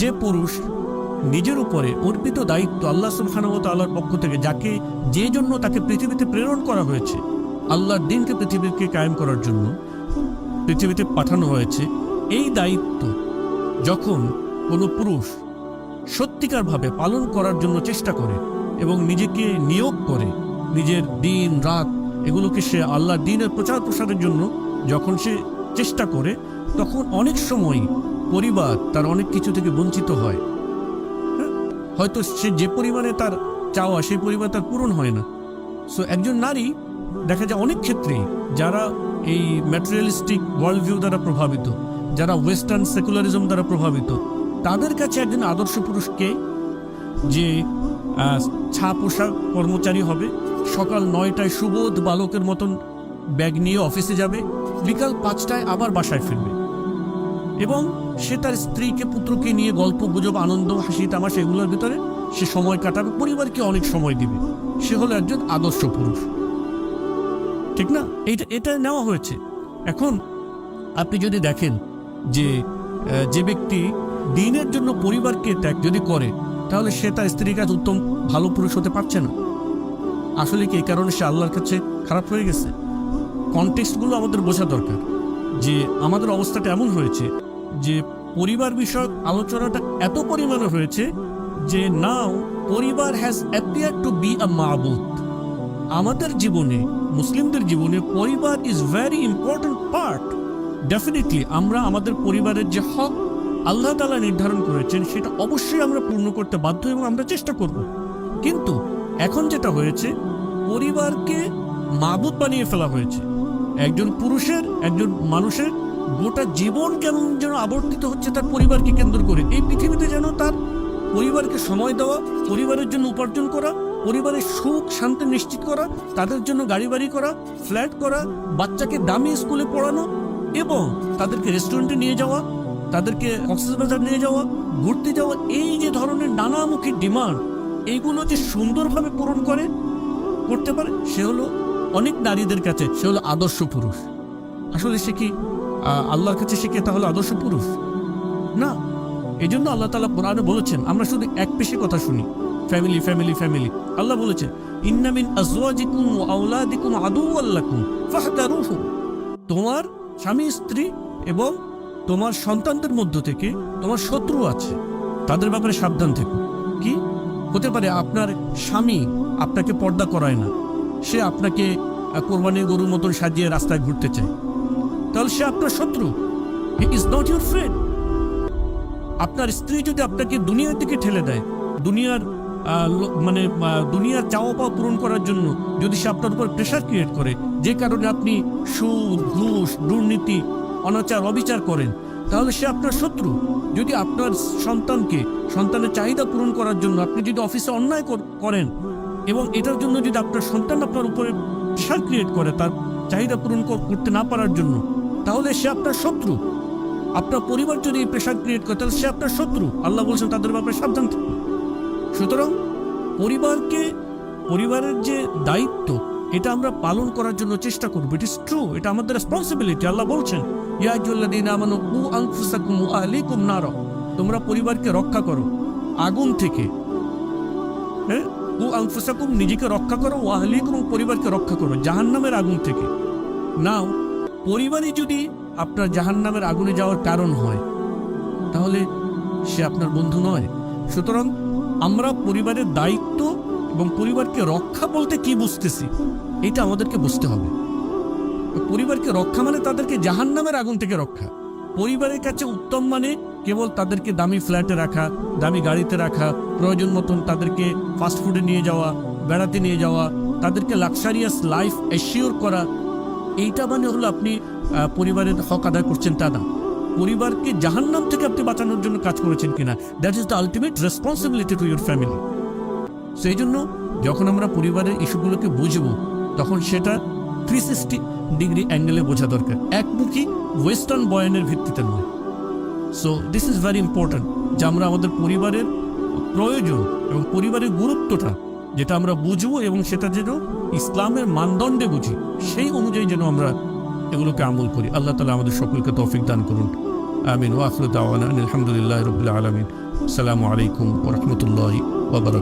যে পুরুষ নিজের উপরে অর্পিত দায়িত্ব আল্লাহ সুবহানাহু আল্লাহর পক্ষ থেকে, যাকে যে জন্য তাকে পৃথিবীতে প্রেরণ করা হয়েছে, আল্লাহর দিনকে পৃথিবীকে কায়েম করার জন্য পৃথিবীতে পাঠানো হয়েছে, এই দায়িত্ব যখন কোনো পুরুষ সত্যিকারভাবে পালন করার জন্য চেষ্টা করে এবং নিজেকে নিয়োগ করে, নিজের দিন, রাত এগুলোকে সে আল্লাহর দিনের প্রচার প্রসারের জন্য যখন সে চেষ্টা করে, তখন অনেক সময় পরিবার তার অনেক কিছু থেকে বঞ্চিত হয়। হ্যাঁ? হয়তো সে যে পরিমাণে তার চাওয়া, সেই পরিমাণ তার পূরণ হয় না। সো একজন নারী দেখা যায় অনেক ক্ষেত্রে যারা এই ম্যাটেরিয়ালিস্টিক ওয়ার্ল্ড ভিউ দ্বারা প্রভাবিত, যারা ওয়েস্টার্ন সেকুলারিজম দ্বারা প্রভাবিত, তাদের কাছে একজন আদর্শ পুরুষকে যে ছা পোশাক কর্মচারী হবে, সকাল নয়টায় সুবোধ বালকের মতন ব্যাগ নিয়ে অফিসে যাবে, বিকাল পাঁচটায় আবার বাসায় ফিরবে। এবং সে তার স্ত্রীকে, পুত্রকে নিয়ে গল্প গুজব, আনন্দ, হাসি, তামাশা এগুলোর ভিতরে সে সময় কাটাবে, পরিবারকে অনেক সময় দিবে। সে হলো একজন আদর্শ পুরুষ। ঠিক না? এটা এটা নেওয়া হয়েছে। এখন আপনি যদি দেখেন যে যে ব্যক্তি দিনের জন্য পরিবারকে ত্যাগ যদি করে, তাহলে সে তার স্ত্রীর কাছে উত্তম ভালো পুরুষ হতে পারছে না। আসলে কি, এই কারণে সে আল্লাহর কাছে খারাপ হয়ে গেছে? কনটেক্সটগুলো আমাদের বোঝা দরকার যে, আমাদের অবস্থাটা এমন হয়েছে যে পরিবার বিষয়ক আলোচনাটা এত পরিমাণে হয়েছে যে নাও পরিবার has appear to be a মাহবুদ আমাদের জীবনে, মুসলিমদের জীবনে পরিবার is very important part definitely আমরা আমাদের পরিবারের যে হক আল্লাহ তালা নির্ধারণ করেছেন, সেটা অবশ্যই আমরা পূর্ণ করতে বাধ্য এবং আমরা চেষ্টা করব। কিন্তু এখন যেটা হয়েছে, পরিবারকে মাবুদ বানিয়ে ফেলা হয়েছে। একজন পুরুষের, একজন মানুষের গোটা জীবন কেমন যেন আবর্তিত হচ্ছে তার পরিবারকে কেন্দ্র করে। এই পৃথিবীতে যেন তার পরিবারকে সময় দেওয়া, পরিবারের জন্য উপার্জন করা, পরিবারের সুখ, শান্তি নিশ্চিত করা, তাদের জন্য গাড়ি বাড়ি করা, ফ্ল্যাট করা, বাচ্চাকে দামি স্কুলে পড়ানো এবং তাদেরকে রেস্টুরেন্টে নিয়ে যাওয়া, তাদেরকে কক্সবাজার নিয়ে যাওয়া, ঘুরতে যাওয়া, এই যে ধরনের নানামুখী ডিমান্ড, এইগুলো যে সুন্দরভাবে পূরণ করে, করতে পারে, সে হলো অনেক নারীদের কাছে, সে হলো আদর্শ পুরুষ। আসলে সে কি আল্লাহর কাছে সে কি তাহলে আদর্শ পুরুষ? না এই জন্য আল্লাহ তালা কোরআনে বলেছেন, আমরা শুধু এক পেশে কথা শুনি। ফ্যামিলি ফ্যামিলি ফ্যামিলি আল্লাহ বলেছেন ইন্নামিন আজওয়াজিকুম ওয়া আওলাদিকুম আদুওয়াল্লাকুম ফাহদারুহুম তোমার স্বামী, স্ত্রী এবং তোমার সন্তানদের মধ্য থেকে তোমার শত্রু আছে। তাদের ব্যাপারে সাবধান থেকো। কি? হতে পারে আপনার স্বামী আপনাকে পর্দা করায় না। সে আপনাকে কোরবানির গরুর মতন সাজিয়ে রাস্তায় ঘুরতে চায়। তাহলে সে আপনার শত্রু। He is not your friend আপনার স্ত্রী যদি আপনাকে দুনিয়ার দিকে ঠেলে দেয়, দুনিয়ার মানে দুনিয়ার চাওয়া পাওয়া পূরণ করার জন্য যদি সে আপনার উপর প্রেশার ক্রিয়েট করে, যে কারণে আপনি সুদ, ঘুষ, দুর্নীতি, অনাচার, অবিচার করেন, তাহলে সে আপনার শত্রু। যদি আপনার সন্তানকে, সন্তানের চাহিদা পূরণ করার জন্য আপনি যদি অফিসে অন্যায় করেন, এবং এটার জন্য যদি আপনার সন্তান আপনার উপরে প্রেশার ক্রিয়েট করে, তার চাহিদা পূরণ করতে না পারার জন্য তাহলে সে আপনার শত্রু। আপনার পরিবার যদি এই ক্রিয়েট করে, তাহলে সে আপনার শত্রু। আল্লাহ বলছেন, তাদের ব্যাপারে সাবধান থাকুন সুতরাং পরিবারকে, পরিবারের যে দায়িত্ব, এটা আমরা পালন করার জন্য চেষ্টা করব। ইট ইস ট্রু এটা আমাদের রেসপন্সিবিলিটি আল্লাহ বলছেন তোমরা পরিবারকে রক্ষা করো, আগুন থেকে। হ্যাঁ? নিজেকে রক্ষা করো, ওয়া আহলিকুম, পরিবারকে রক্ষা করো, জাহান্নামের আগুন থেকে। নাও পরিবারই যদি আপনার জাহান্নামের আগুনে যাওয়ার কারণ হয়, তাহলে সে আপনার বন্ধু নয়। সুতরাং আমরা পরিবারের দায়িত্ব এবং পরিবারকে রক্ষা বলতে কি বুঝতেছি, এটা আমাদেরকে বুঝতে হবে। পরিবারকে রক্ষা মানে তাদেরকে জাহান্নামের আগুন থেকে রক্ষা। পরিবারের কাছে উত্তম মানে কেবল তাদেরকে দামি ফ্ল্যাটে রাখা, দামি গাড়িতে রাখা, প্রয়োজন মতন তাদেরকে ফাস্টফুডে নিয়ে যাওয়া, বেড়াতে নিয়ে যাওয়া, তাদেরকে লাক্সারিয়াস লাইফ এশিওর করা এইটা মানে হলো আপনি পরিবারের হক আদায় করছেন তা না। পরিবারকে জাহান্নাম থেকে আপনি বাঁচানোর জন্য কাজ করেছেন কিনা that is the ultimate responsibility to your family সেই জন্য যখন আমরা পরিবারের ইস্যুগুলোকে বুঝব, তখন সেটা থ্রি সিক্সটি ডিগ্রি অ্যাঙ্গেলে বোঝা দরকার। একমুখী ওয়েস্টার্ন বয়ানের ভিত্তিতে নয়। So this is very important যে আমরা আমাদের পরিবারের প্রয়োজন এবং পরিবারের গুরুত্বটা যেটা আমরা বুঝব এবং সেটা যেন ইসলামের মানদণ্ডে বুঝি, সেই অনুযায়ী যেন আমরা এগুলোকে আমল করি। আল্লাহ তালা আমাদের সকলকে তৌফিক দান করুন। আমিন। ওয়াফরুদ্দাওয়ানা আলহামদুলিল্লাহ রবিল আলমিন। আসসালামু আলাইকুম ওরহমতুল্লাহ ওবরক